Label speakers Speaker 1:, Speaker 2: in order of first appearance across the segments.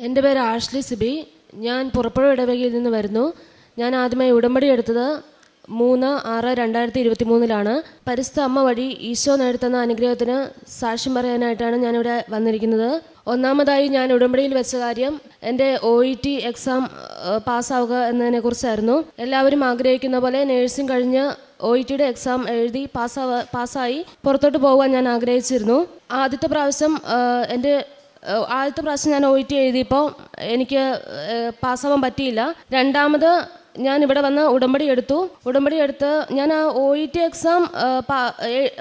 Speaker 1: എന്റെ പേര് ആഷ്ലി സിബി. ഞാൻ പുറപ്പുഴ ഇടവകയിൽ നിന്ന് വരുന്നു. ഞാൻ ആദ്യമായി ഉടമ്പടി എടുത്തത് മൂന്ന് ആറ് രണ്ടായിരത്തി ഇരുപത്തി മൂന്നിലാണ് പരിസ്ഥ അമ്മ വഴി ഈശോ നേടുത്തുന്ന അനുഗ്രഹത്തിന് സാക്ഷ്യം പറയാനായിട്ടാണ് ഞാനിവിടെ വന്നിരിക്കുന്നത്. ഒന്നാമതായി ഞാൻ ഉടമ്പടിയിൽ വെച്ച കാര്യം എന്റെ ഒ ഇ ടി എക്സാം പാസ്സാവുക എന്നതിനെ കുറിച്ചായിരുന്നു എല്ലാവരും ആഗ്രഹിക്കുന്ന പോലെ നേഴ്സിംഗ് കഴിഞ്ഞ് ഒ ഇ ടിയുടെ എക്സാം എഴുതി പാസ്സാവ പാസ്സായി പുറത്തോട്ട് പോകാൻ ഞാൻ ആഗ്രഹിച്ചിരുന്നു. ആദ്യത്തെ പ്രാവശ്യം എന്റെ ആദ്യത്തെ പ്രാവശ്യം ഞാൻ ഒ ടി എഴുതിയപ്പോൾ എനിക്ക് പാസ്സാവാൻ പറ്റിയില്ല. രണ്ടാമത് ഞാൻ ഇവിടെ വന്ന് ഉടമ്പടി എടുത്തു. ഉടമ്പടി എടുത്ത് ഞാൻ ആ ഒ ഇ ടി എക്സാം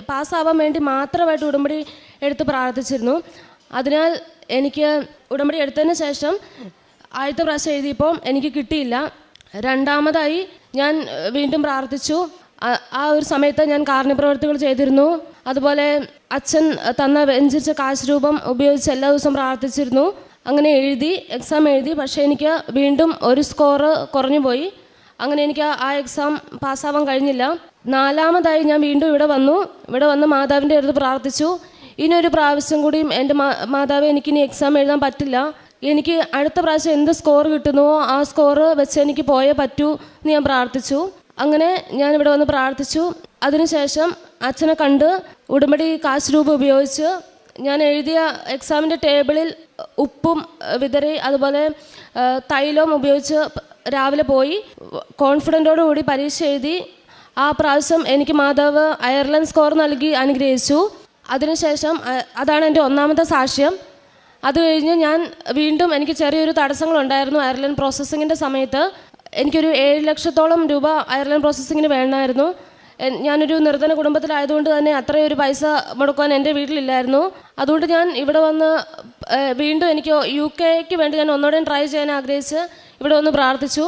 Speaker 1: പാസ്സാവാൻ വേണ്ടി മാത്രമായിട്ട് ഉടമ്പടി എടുത്ത് പ്രാർത്ഥിച്ചിരുന്നു. അതിനാൽ എനിക്ക് ഉടമ്പടി എടുത്തതിന് ശേഷം ആദ്യത്തെ പ്രാവശ്യം എഴുതിയപ്പോൾ എനിക്ക് കിട്ടിയില്ല. രണ്ടാമതായി ഞാൻ വീണ്ടും പ്രാർത്ഥിച്ചു. ആ- ആ ഒരു സമയത്ത് ഞാൻ കാരുണ്യപ്രവർത്തികൾ ചെയ്തിരുന്നു. അതുപോലെ അച്ഛൻ തന്ന അനുസരിച്ച കാശ് രൂപം ഉപയോഗിച്ച് എല്ലാ ദിവസവും പ്രാർത്ഥിച്ചിരുന്നു. അങ്ങനെ എഴുതി എക്സാം എഴുതി. പക്ഷേ എനിക്ക് വീണ്ടും ഒരു സ്കോറ് കുറഞ്ഞു പോയി. അങ്ങനെ എനിക്ക് ആ- എക്സാം പാസ്സാവാൻ കഴിഞ്ഞില്ല. നാലാമതായി ഞാൻ വീണ്ടും ഇവിടെ വന്നു. ഇവിടെ വന്ന് മാതാവിന്റെ അടുത്ത് പ്രാർത്ഥിച്ചു. ഇനിയൊരു പ്രാവശ്യം കൂടിയും എന്റെ മാതാവ് എനിക്കിനി എക്സാം എഴുതാൻ പറ്റില്ല. എനിക്ക് അടുത്ത പ്രാവശ്യം എന്ത് സ്കോർ കിട്ടുന്നുവോ ആ സ്കോർ വെച്ച് എനിക്ക് പോയേ പറ്റൂ എന്ന് ഞാൻ പ്രാർത്ഥിച്ചു. അങ്ങനെ ഞാൻ ഇവിടെ വന്ന് പ്രാർത്ഥിച്ചു. അതിനുശേഷം അച്ഛനെ കണ്ട് ഉടമ്പടി കാശ് രൂപ ഉപയോഗിച്ച് ഞാൻ എഴുതിയ എക്സാമിന്റെ ടേബിളിൽ ഉപ്പും വിതറി അതുപോലെ തൈലവും ഉപയോഗിച്ച് രാവിലെ പോയി കോൺഫിഡന്റോടുകൂടി പരീക്ഷ എഴുതി ആ പ്രാവശ്യം എനിക്ക് മാതാവ് അയർലൻഡ് സ്കോർ നൽകി അനുഗ്രഹിച്ചു. അതിനുശേഷം അതാണ് എന്റെ ഒന്നാമത്തെ സാക്ഷ്യം. അത് കഴിഞ്ഞ് ഞാൻ വീണ്ടും എനിക്ക് ചെറിയൊരു തടസ്സങ്ങളുണ്ടായിരുന്നു അയർലൻഡ് പ്രോസസ്സിങ്ങിന്റെ സമയത്ത്. എനിക്കൊരു ഏഴ് ലക്ഷത്തോളം രൂപ അയർലൻഡ് പ്രോസസ്സിങ്ങിന് വേണമായിരുന്നു. ഞാനൊരു നിർധന കുടുംബത്തിലായതുകൊണ്ട് തന്നെ അത്രയും ഒരു പൈസ മുടക്കുവാൻ എന്റെ വീട്ടിലില്ലായിരുന്നു. അതുകൊണ്ട് ഞാൻ ഇവിടെ വന്ന് വീണ്ടും എനിക്ക് യു കെക്ക് വേണ്ടി ഞാൻ ഒന്നുകൂടെ ട്രൈ ചെയ്യാൻ ആഗ്രഹിച്ച് ഇവിടെ വന്ന് പ്രാർത്ഥിച്ചു.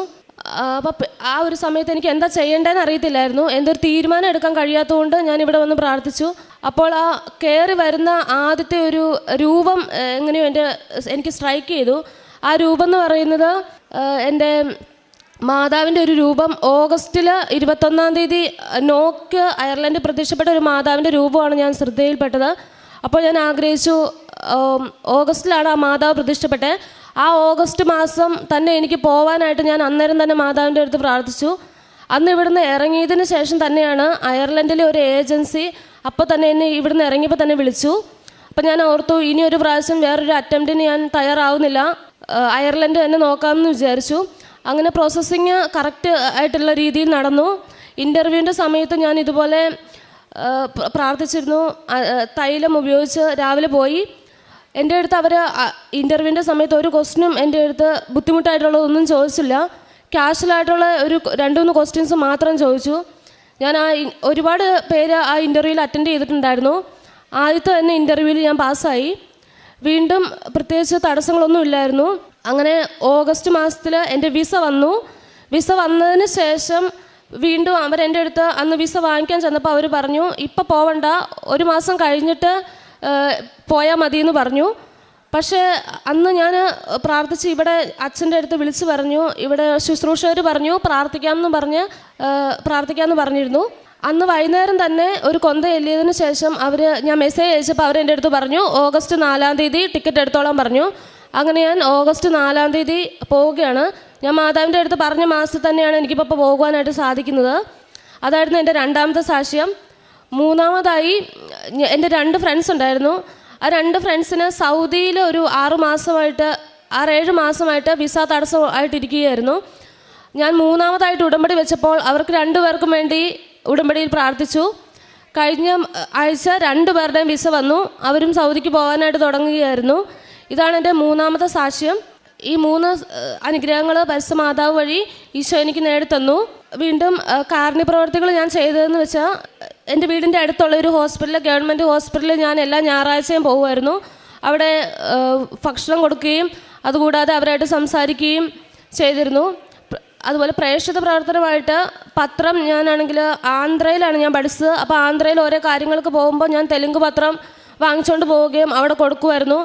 Speaker 1: അപ്പം ആ ഒരു സമയത്ത് എനിക്ക് എന്താ ചെയ്യേണ്ടതെന്ന് അറിയത്തില്ലായിരുന്നു. എന്തൊരു തീരുമാനം എടുക്കാൻ കഴിയാത്തതുകൊണ്ട് ഞാൻ ഇവിടെ വന്ന് പ്രാർത്ഥിച്ചു. അപ്പോൾ ആ കയറി വരുന്ന ആദ്യത്തെ ഒരു രൂപം എങ്ങനെയോ എന്റെ എനിക്ക് സ്ട്രൈക്ക് ചെയ്തു. ആ രൂപം എന്ന് പറയുന്നത് എന്റെ മാതാവിന്റെ ഒരു രൂപം ഓഗസ്റ്റിൽ ഇരുപത്തൊന്നാം തീയതി നോക്ക് അയർലൻഡ് പ്രത്യക്ഷപ്പെട്ട ഒരു മാതാവിന്റെ രൂപമാണ് ഞാൻ ശ്രദ്ധയിൽപ്പെട്ടത്. അപ്പോൾ ഞാൻ ആഗ്രഹിച്ചു ഓഗസ്റ്റിലാണ് ആ മാതാവ് പ്രതിഷ്ഠപ്പെട്ടത്. ആ ഓഗസ്റ്റ് മാസം തന്നെ എനിക്ക് പോവാനായിട്ട് ഞാൻ അന്നേരം തന്നെ മാതാവിന്റെ അടുത്ത് പ്രാർത്ഥിച്ചു. അന്ന് ഇവിടുന്ന് ഇറങ്ങിയതിന് ശേഷം തന്നെയാണ് അയർലൻഡിലെ ഒരു ഏജൻസി അപ്പോൾ തന്നെ എന്നെ ഇവിടുന്ന് ഇറങ്ങിയപ്പോൾ തന്നെ വിളിച്ചു. അപ്പം ഞാൻ ഓർത്തു ഇനി ഒരു പ്രാവശ്യം വേറൊരു അറ്റംപ്റ്റിന് ഞാൻ തയ്യാറാവുന്നില്ല. അയർലൻഡ് തന്നെ നോക്കാമെന്ന് വിചാരിച്ചു. അങ്ങനെ പ്രോസസ്സിങ് കറക്റ്റ് ആയിട്ടുള്ള രീതിയിൽ നടന്നു. ഇന്റർവ്യൂവിന്റെ സമയത്ത് ഞാൻ ഇതുപോലെ പ്രാർത്ഥിച്ചിരുന്നു. തൈലം ഉപയോഗിച്ച് രാവിലെ പോയി. എന്റെ അടുത്ത് അവർ ഇന്റർവ്യൂവിന്റെ സമയത്ത് ഒരു ക്വസ്റ്റിനും എന്റെ അടുത്ത് ബുദ്ധിമുട്ടായിട്ടുള്ളതൊന്നും ചോദിച്ചില്ല. ക്യാഷ്വലായിട്ടുള്ള ഒരു രണ്ട് മൂന്ന് ക്വസ്റ്റ്യൻസ് മാത്രം ചോദിച്ചു. ഞാൻ ആ ഒരുപാട് പേര് ആ ഇന്റർവ്യൂവിൽ അറ്റൻഡ് ചെയ്തിട്ടുണ്ടായിരുന്നു. ആദ്യത്തെ തന്നെ ഇന്റർവ്യൂവിൽ ഞാൻ പാസ്സായി വീണ്ടും പ്രത്യേകിച്ച് തടസ്സങ്ങളൊന്നും ഇല്ലായിരുന്നു. അങ്ങനെ ഓഗസ്റ്റ് മാസത്തിൽ എന്റെ വിസ വന്നു. വിസ വന്നതിന് ശേഷം വീണ്ടും അവരെന്റെ അടുത്ത് അന്ന് വിസ വാങ്ങിക്കാൻ ചെന്നപ്പോൾ അവർ പറഞ്ഞു ഇപ്പം പോവണ്ട ഒരു മാസം കഴിഞ്ഞിട്ട് പോയാൽ മതി എന്ന് പറഞ്ഞു. പക്ഷേ അന്ന് ഞാൻ പ്രാർത്ഥിച്ച് ഇവിടെ അച്ഛന്റെ അടുത്ത് വിളിച്ച് പറഞ്ഞു ഇവിടെ ശുശ്രൂഷകർ പറഞ്ഞു പ്രാർത്ഥിക്കാമെന്ന് പറഞ്ഞ് പ്രാർത്ഥിക്കാമെന്ന് പറഞ്ഞിരുന്നു. അന്ന് വൈകുന്നേരം തന്നെ ഒരു കൊന്ത എല്ലിയതിന് ശേഷം അവർ ഞാൻ മെസ്സേജ് അയച്ചപ്പോൾ അവരെന്റെ അടുത്ത് പറഞ്ഞു ഓഗസ്റ്റ് നാലാം തീയതി ടിക്കറ്റ് എടുത്തോളാൻ പറഞ്ഞു. അങ്ങനെ ഞാൻ ഓഗസ്റ്റ് നാലാം തീയതി പോവുകയാണ്. ഞാൻ മാതാവിന്റെ അടുത്ത് പറഞ്ഞ മാസത്തിൽ തന്നെയാണ് എനിക്കിപ്പോൾ പോകുവാനായിട്ട് സാധിക്കുന്നത്. അതായിരുന്നു എന്റെ രണ്ടാമത്തെ സാക്ഷ്യം. മൂന്നാമതായി എന്റെ രണ്ട് ഫ്രണ്ട്സ് ഉണ്ടായിരുന്നു. ആ രണ്ട് ഫ്രണ്ട്സിന് സൗദിയിൽ ഒരു ആറ് മാസമായിട്ട് ആറേഴ് മാസമായിട്ട് വിസ തടസ്സമായിട്ടിരിക്കുകയായിരുന്നു ഞാൻ മൂന്നാമതായിട്ട് ഉടമ്പടി വെച്ചപ്പോൾ അവർക്ക് രണ്ടുപേർക്കും വേണ്ടി ഉടമ്പടിയിൽ പ്രാർത്ഥിച്ചു. കഴിഞ്ഞ ആഴ്ച രണ്ടു പേരുടെയും വിസ വന്നു. അവരും സൗദിക്ക് പോകാനായിട്ട് തുടങ്ങുകയായിരുന്നു. ഇതാണ് എന്റെ മൂന്നാമത്തെ സാക്ഷ്യം. ഈ മൂന്ന് അനുഗ്രഹങ്ങൾ പരിസ്ഥ മാതാവ് വഴി ഈശോ എനിക്ക് നേടിത്തന്നു. വീണ്ടും കാരുണ്യ പ്രവർത്തികൾ ഞാൻ ചെയ്തതെന്ന് വെച്ചാൽ എന്റെ വീടിന്റെ അടുത്തുള്ള ഒരു ഹോസ്പിറ്റൽ ഗവൺമെന്റ് ഹോസ്പിറ്റലിൽ ഞാൻ എല്ലാ ഞായറാഴ്ചയും പോകുമായിരുന്നു അവിടെ ഭക്ഷണം കൊടുക്കുകയും അതുകൂടാതെ അവരായിട്ട് സംസാരിക്കുകയും ചെയ്തിരുന്നു. അതുപോലെ പ്രേക്ഷിത പ്രവർത്തനമായിട്ട് പത്രം ഞാനാണെങ്കിൽ ആന്ധ്രയിലാണ് ഞാൻ പഠിച്ചത്. അപ്പോൾ ആന്ധ്രയിൽ ഓരോ കാര്യങ്ങൾക്ക് പോകുമ്പോൾ ഞാൻ തെലുങ്ക് പത്രം വാങ്ങിച്ചുകൊണ്ട് പോവുകയും അവിടെ കൊടുക്കുമായിരുന്നു.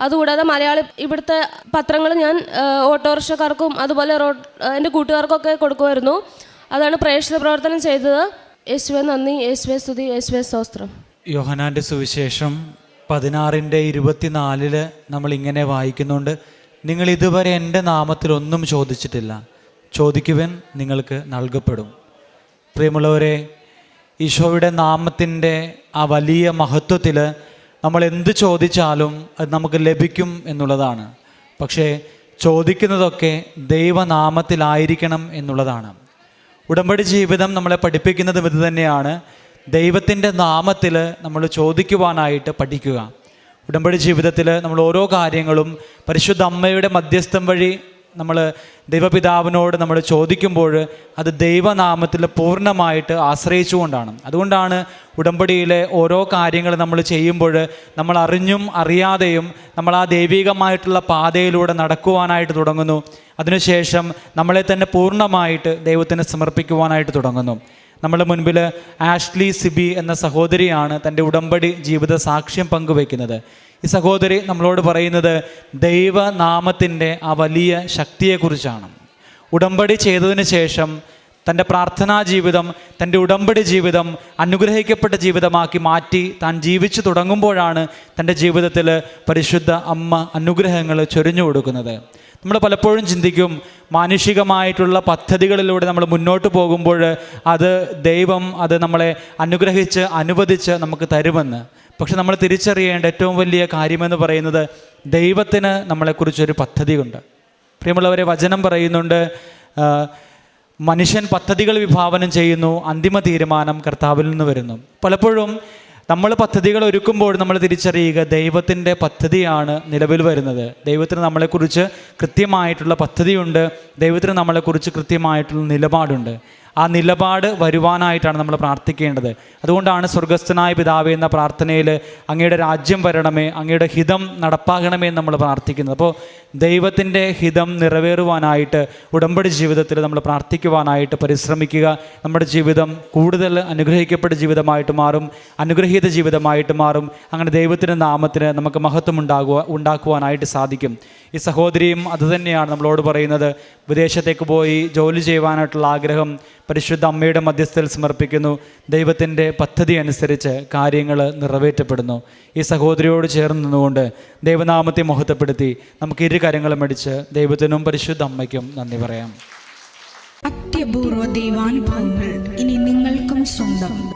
Speaker 1: അതുകൂടാതെ മലയാളി ഇവിടുത്തെ പത്രങ്ങൾ ഞാൻ ഓട്ടോറിക്ഷക്കാർക്കും അതുപോലെ റോഡ് എന്റെ കൂട്ടുകാർക്കൊക്കെ കൊടുക്കുമായിരുന്നു. അതാണ് പ്രേക്ഷിത പ്രവർത്തനം ചെയ്തത്. യേശുവെ നന്ദി. യേശുവെ സ്തുതി. യേശുവെ സ്തോത്രം.
Speaker 2: യോഹനാന്റെ സുവിശേഷം പതിനാറിന്റെ ഇരുപത്തിനാലിൽ നമ്മൾ ഇങ്ങനെ വായിക്കുന്നുണ്ട്. നിങ്ങൾ ഇതുവരെ എന്റെ നാമത്തിൽ ഒന്നും ചോദിച്ചിട്ടില്ല. ചോദിക്കുവൻ നിങ്ങൾക്ക് നൽകപ്പെടും. പ്രിയമുള്ളവരെ ഈശോയുടെ നാമത്തിന്റെ ആ വലിയ മഹത്വത്തിൽ നമ്മൾ എന്ത് ചോദിച്ചാലും അത് നമുക്ക് ലഭിക്കും എന്നുള്ളതാണ്. പക്ഷേ ചോദിക്കുന്നതൊക്കെ ദൈവനാമത്തിലായിരിക്കണം എന്നുള്ളതാണ്. ഉടമ്പടി ജീവിതം നമ്മളെ പഠിപ്പിക്കുന്നത് ഇത് തന്നെയാണ്. ദൈവത്തിന്റെ നാമത്തിൽ നമ്മൾ ചോദിക്കുവാനായിട്ട് പഠിക്കുക. ഉടമ്പടി ജീവിതത്തിൽ നമ്മൾ ഓരോ കാര്യങ്ങളും പരിശുദ്ധ അമ്മയുടെ മധ്യസ്ഥം വഴി നമ്മൾ ദൈവപിതാവിനോട് നമ്മൾ ചോദിക്കുമ്പോൾ അത് ദൈവനാമത്തിൽ പൂർണമായിട്ട് ആശ്രയിച്ചുകൊണ്ടാണ്. അതുകൊണ്ടാണ് ഉടമ്പടിയിലെ ഓരോ കാര്യങ്ങൾ നമ്മൾ ചെയ്യുമ്പോൾ നമ്മൾ അറിഞ്ഞും അറിയാതെയും നമ്മൾ ആ ദൈവികമായിട്ടുള്ള പാതയിലൂടെ നടക്കുവാനായിട്ട് തുടങ്ങുന്നു. അതിനുശേഷം നമ്മളെ തന്നെ പൂർണമായിട്ട് ദൈവത്തിന് സമർപ്പിക്കുവാനായിട്ട് തുടങ്ങുന്നു. നമ്മുടെ മുൻപിൽ ആഷ്ലി സിബി എന്ന സഹോദരിയാണ് തന്റെ ഉടമ്പടി ജീവിത സാക്ഷ്യം പങ്കുവയ്ക്കുന്നത്. ഈ സഹോദരി നമ്മളോട് പറയുന്നത് ദൈവനാമത്തിന്റെ ആ വലിയ ശക്തിയെക്കുറിച്ചാണ്. ഉടമ്പടി ചെയ്തതിന് ശേഷം തന്റെ പ്രാർത്ഥനാ ജീവിതം തന്റെ ഉടമ്പടി ജീവിതം അനുഗ്രഹിക്കപ്പെട്ട ജീവിതമാക്കി മാറ്റി താൻ ജീവിച്ചു തുടങ്ങുമ്പോഴാണ് തന്റെ ജീവിതത്തിൽ പരിശുദ്ധ അമ്മ അനുഗ്രഹങ്ങൾ ചൊരിഞ്ഞു കൊടുക്കുന്നത്. നമ്മൾ പലപ്പോഴും ചിന്തിക്കും മാനുഷികമായിട്ടുള്ള പദ്ധതികളിലൂടെ നമ്മൾ മുന്നോട്ട് പോകുമ്പോൾ അത് ദൈവം അത് നമ്മളെ അനുഗ്രഹിച്ച് അനുവദിച്ച് നമുക്ക് തരുമെന്ന്. പക്ഷെ നമ്മൾ തിരിച്ചറിയേണ്ട ഏറ്റവും വലിയ കാര്യമെന്ന് പറയുന്നത് ദൈവത്തിന് നമ്മളെക്കുറിച്ചൊരു പദ്ധതിയുണ്ട്. പ്രിയമുള്ളവരെ വചനം പറയുന്നുണ്ട് മനുഷ്യൻ പദ്ധതികൾ വിഭാവനം ചെയ്യുന്നു അന്തിമ തീരുമാനം കർത്താവിൽ നിന്ന് വരുന്നു. പലപ്പോഴും നമ്മൾ പദ്ധതികൾ ഒരുക്കുമ്പോൾ നമ്മൾ തിരിച്ചറിയുക ദൈവത്തിന്റെ പദ്ധതിയാണ് നിലവിൽ വരുന്നത്. ദൈവത്തിന് നമ്മളെക്കുറിച്ച് കൃത്യമായിട്ടുള്ള പദ്ധതിയുണ്ട്. ദൈവത്തിന് നമ്മളെക്കുറിച്ച് കൃത്യമായിട്ടുള്ള നിലപാടുണ്ട്. ആ നിലപാട് വരുവാനായിട്ടാണ് നമ്മൾ പ്രാർത്ഥിക്കേണ്ടത്. അതുകൊണ്ടാണ് സ്വർഗസ്ഥനായ പിതാവ് എന്ന പ്രാർത്ഥനയിൽ അങ്ങയുടെ രാജ്യം വരണമേ അങ്ങയുടെ ഹിതം നടപ്പാകണമേ എന്ന് നമ്മൾ പ്രാർത്ഥിക്കുന്നത്. അപ്പോൾ ദൈവത്തിന്റെ ഹിതം നിറവേറുവാനായിട്ട് ഉടമ്പടി ജീവിതത്തിൽ നമ്മൾ പ്രാർത്ഥിക്കുവാനായിട്ട് പരിശ്രമിക്കുക. നമ്മുടെ ജീവിതം കൂടുതൽ അനുഗ്രഹിക്കപ്പെട്ട ജീവിതമായിട്ട് മാറും അനുഗ്രഹീത ജീവിതമായിട്ട് മാറും. അങ്ങനെ ദൈവത്തിന്റെ നാമത്തിന് നമുക്ക് മഹത്വം ഉണ്ടാകുക ഉണ്ടാക്കുവാനായിട്ട് സാധിക്കും. ഈ സഹോദരിയും അതുതന്നെയാണ് നമ്മളോട് പറയുന്നത്. വിദേശത്തേക്ക് പോയി ജോലി ചെയ്യുവാനായിട്ടുള്ള ആഗ്രഹം പരിശുദ്ധ അമ്മയുടെ മധ്യസ്ഥയിൽ സമർപ്പിക്കുന്നു. ദൈവത്തിന്റെ പദ്ധതി അനുസരിച്ച് കാര്യങ്ങൾ നിറവേറ്റപ്പെടുന്നു. ഈ സഹോദരിയോട് ചേർന്ന് നിന്നുകൊണ്ട് ദൈവനാമത്തെ മഹത്വപ്പെടുത്തി നമുക്ക് ഇരു കാര്യങ്ങളും അടിച്ച് ദൈവത്തിനും പരിശുദ്ധ അമ്മയ്ക്കും നന്ദി പറയാം.
Speaker 3: അത്യപൂർവ ദൈവാനുഭവങ്ങൾ ഇനി നിങ്ങൾക്കും സ്വന്തം.